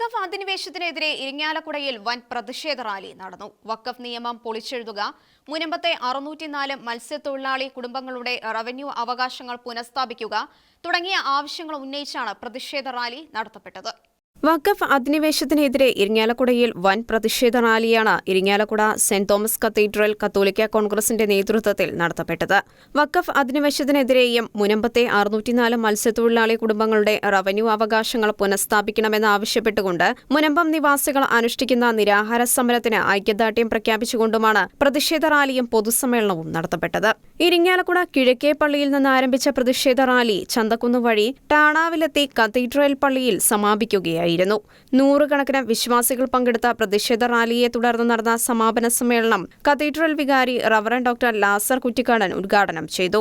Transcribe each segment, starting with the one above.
വക്കഫ് അധിനിവേശത്തിനെതിരെ ഇരിങ്ങാലക്കുടയിൽ വൻ പ്രതിഷേധ റാലി നടന്നു. വഖഫ് നിയമം പൊളിച്ചെഴുതുക. മുനമ്പത്തെ അറുന്നൂറ്റിനാല് മത്സ്യത്തൊഴിലാളി കുടുംബങ്ങളുടെ റവന്യൂ അവകാശങ്ങൾ പുനഃസ്ഥാപിക്കുക തുടങ്ങിയ ആവശ്യങ്ങൾ ഉന്നയിച്ചാണ് പ്രതിഷേധ റാലി നടത്തപ്പെട്ടത്. വക്കഫ് അധിനിവേശത്തിനെതിരെ ഇരിങ്ങാലക്കുടയിൽ വൻ പ്രതിഷേധ റാലിയാണ് Irinjalakuda Saint Thomas Cathedral Catholic കോൺഗ്രസിന്റെ നേതൃത്വത്തിൽ നടത്തപ്പെട്ടത്. വഖഫ് അധിനിവേശത്തിനെതിരെയും മുനമ്പത്തെ അറുന്നൂറ്റിനാല് മത്സ്യത്തൊഴിലാളി കുടുംബങ്ങളുടെ റവന്യൂ അവകാശങ്ങൾ പുനഃസ്ഥാപിക്കണമെന്നാവശ്യപ്പെട്ടുകൊണ്ട് മുനമ്പം നിവാസികൾ അനുഷ്ഠിക്കുന്ന നിരാഹാര സമരത്തിന് ഐക്യദാർഢ്യം പ്രഖ്യാപിച്ചുകൊണ്ടുമാണ് പ്രതിഷേധ റാലിയും പൊതുസമ്മേളനവും നടത്തപ്പെട്ടത്. ഇരിങ്ങാലക്കുട കിഴക്കേ പള്ളിയിൽ നിന്ന് ആരംഭിച്ച പ്രതിഷേധ റാലി ചന്തക്കുന്ന് വഴി ടാണാവിലെത്തി കത്തീഡ്രൽ പള്ളിയിൽ സമാപിക്കുകയായിരുന്നു നൂറുകണക്കിന് വിശ്വാസികൾ പങ്കെടുത്ത പ്രതിഷേധ റാലിയെ തുടർന്ന് നടന്ന സമാപന സമ്മേളനം കത്തീഡ്രൽ വികാരി റവറൻ ഡോക്ടർ ലാസർ കുറ്റിക്കാടൻ ഉദ്ഘാടനം ചെയ്തു.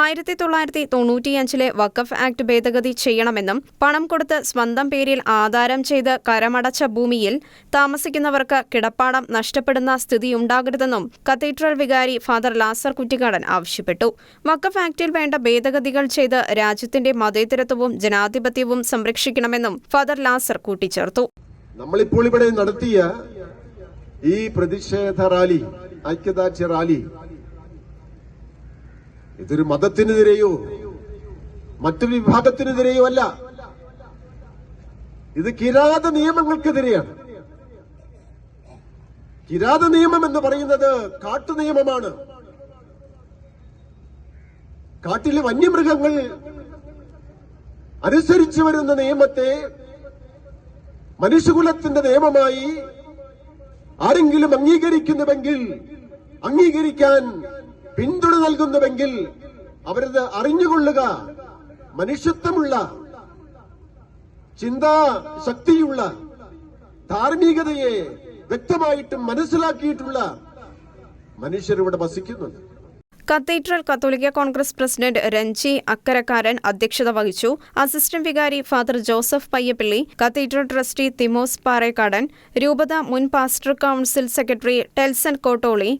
ആയിരത്തി തൊള്ളായിരത്തി തൊണ്ണൂറ്റിയഞ്ചിലെ വഖഫ് ആക്ട് ഭേദഗതി ചെയ്യണമെന്നും പണം കൊടുത്ത് സ്വന്തം പേരിൽ ആധാരം ചെയ്ത് കരമടച്ച ഭൂമിയിൽ താമസിക്കുന്നവർക്ക് കിടപ്പാടം നഷ്ടപ്പെടുന്ന സ്ഥിതിയുണ്ടാകരുതെന്നും കത്തീഡ്രൽ വികാരി ഫാദർ ലാസർ കുറ്റിക്കാടൻ ആവശ്യപ്പെട്ടു. വഖഫ് ആക്ടിൽ വേണ്ട ഭേദഗതികൾ ചെയ്ത് രാജ്യത്തിന്റെ മതേതരത്വവും ജനാധിപത്യവും സംരക്ഷിക്കണമെന്നും ഫാദർ ലാസർ കൂട്ടിച്ചേർത്തു. നമ്മളിപ്പോൾ ഇവിടെ നടത്തിയ ഈ പ്രതിഷേധ റാലി ഐക്യദാർഢ്യ റാലി ഇതൊരു മതത്തിനെതിരെയോ മറ്റൊരു വിഭാഗത്തിനെതിരെയോ അല്ല. ഇത് കിരാത നിയമങ്ങൾക്കെതിരെയാണ്. കിരാത നിയമം എന്ന് പറയുന്നത് കാട്ടു നിയമമാണ്. കാട്ടിലെ വന്യമൃഗങ്ങൾ അനുസരിച്ചു വരുന്ന നിയമത്തെ മനുഷ്യകുലത്തിന്റെ നിയമമായി ആരെങ്കിലും അംഗീകരിക്കുന്നുവെങ്കിൽ അംഗീകരിക്കാൻ പിന്തുണ നൽകുന്നുവെങ്കിൽ അവരത് അറിഞ്ഞുകൊള്ളുക. മനുഷ്യത്വമുള്ള ചിന്താ ശക്തിയുള്ള ധാർമ്മികതയെ വ്യക്തമായിട്ടും മനസ്സിലാക്കിയിട്ടുള്ള മനുഷ്യരിവിടെ വസിക്കുന്നുണ്ട്. കത്തീഡ്രൽ കത്തോലിക്ക കോൺഗ്രസ് പ്രസിഡന്റ് രഞ്ജി അക്കരക്കാരൻ അധ്യക്ഷത വഹിച്ചു. അസിസ്റ്റന്റ് വികാരി father Joseph Payyappilly cathedral trustee Thimos Parekkadan രൂപത മുൻ pastor council secretary Telson Kottoli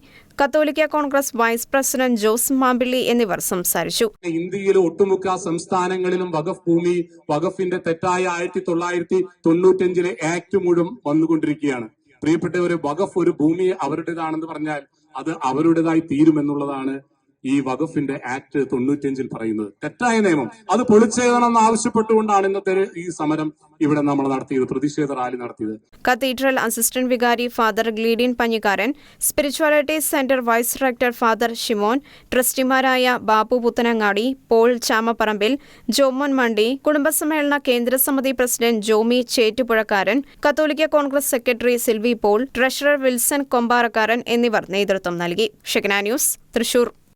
കത്തോലിക്ക Congress vice president Jose Mampilly എന്നിവർ സംസാരിച്ചു. ഇന്ത്യയിലെ ഒട്ടുമുക്ക സംസ്ഥാനങ്ങളിലും വഖഫ് ഭൂമി വഖഫിന്റെ തെറ്റായ ആയിരത്തി തൊള്ളായിരത്തി തൊണ്ണൂറ്റഞ്ചിലെ ആക്ട് മുഴുവൻ വന്നുകൊണ്ടിരിക്കുകയാണ്. പ്രിയപ്പെട്ടവര് വഖഫ് ഒരു ഭൂമി അവരുടേതാണെന്ന് പറഞ്ഞാൽ അത് അവരുടേതായി തീരുമെന്നുള്ളതാണ് ഈ വകുപ്പിന്റെ ആക്ട് തൊണ്ണൂറ്റിയഞ്ചിൽ പറയുന്നത് തെറ്റായ നിയമം. അത് പൊളിച്ചെഴുതണമെന്ന് ആവശ്യപ്പെട്ടുകൊണ്ടാണ് ഇന്നത്തെ ഈ സമരം ഇവിടെ നമ്മൾ നടത്തിയത് പ്രതിഷേധ റാലി നടത്തിയത്. കത്തീഡ്രൽ അസിസ്റ്റന്റ് വികാരി father Gleedin Panjikkaran spirituality centre vice director father Shimon ട്രസ്റ്റിമാരായ Babu Puthanangadi Paul Chamaparambil Jomon Mandi കുടുംബസമ്മേളന കേന്ദ്രസമിതി പ്രസിഡന്റ് ജോമി ചേറ്റുപുഴക്കാരൻ കത്തോലിക്ക Congress secretary Silvy Paul treasurer Wilson Komparakkaran എന്നിവർ നേതൃത്വം നൽകി. ഷെഗ്ന ന്യൂസ് തൃശൂർ.